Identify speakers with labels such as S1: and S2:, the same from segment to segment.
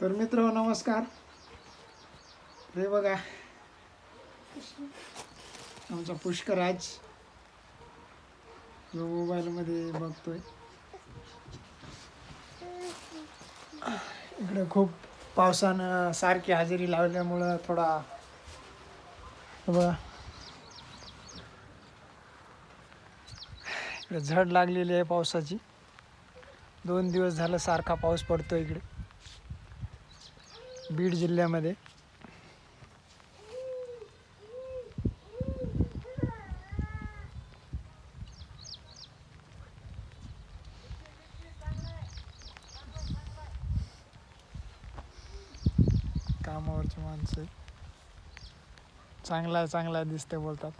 S1: तर मित्र नमस्कार. हे बघा. आमचा पुष्कराज जो मोबाईलमध्ये बघतोय. इकडे खूप पावसानं सारखी हजेरी लावल्यामुळं थोडा बघा. इकडे झड लागलेली आहे पावसाची. दोन दिवस झालं सारखा पाऊस पडतो इकडे. बीड जिल्ह्यामध्ये. कामावरची माणसं. चांगला चांगला दिसते बोलतात.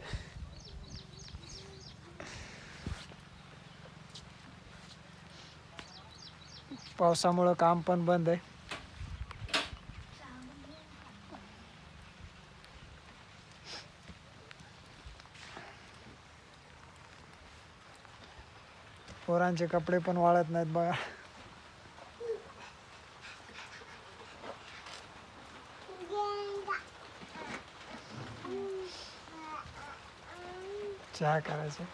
S1: पावसामुळं काम पण बंद आहे. पोरांचे कपडे पण वाळत नाहीत बघा. चहा करायचं.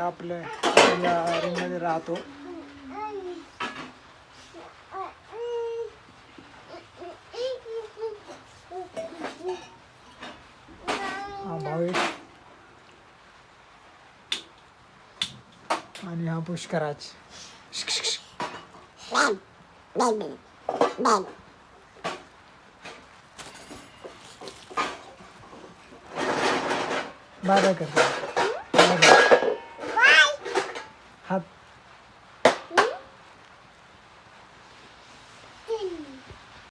S1: आपले आपण या रूममध्ये राहतो. हा आणि हा पुष्कराज. बाय बाय करतो.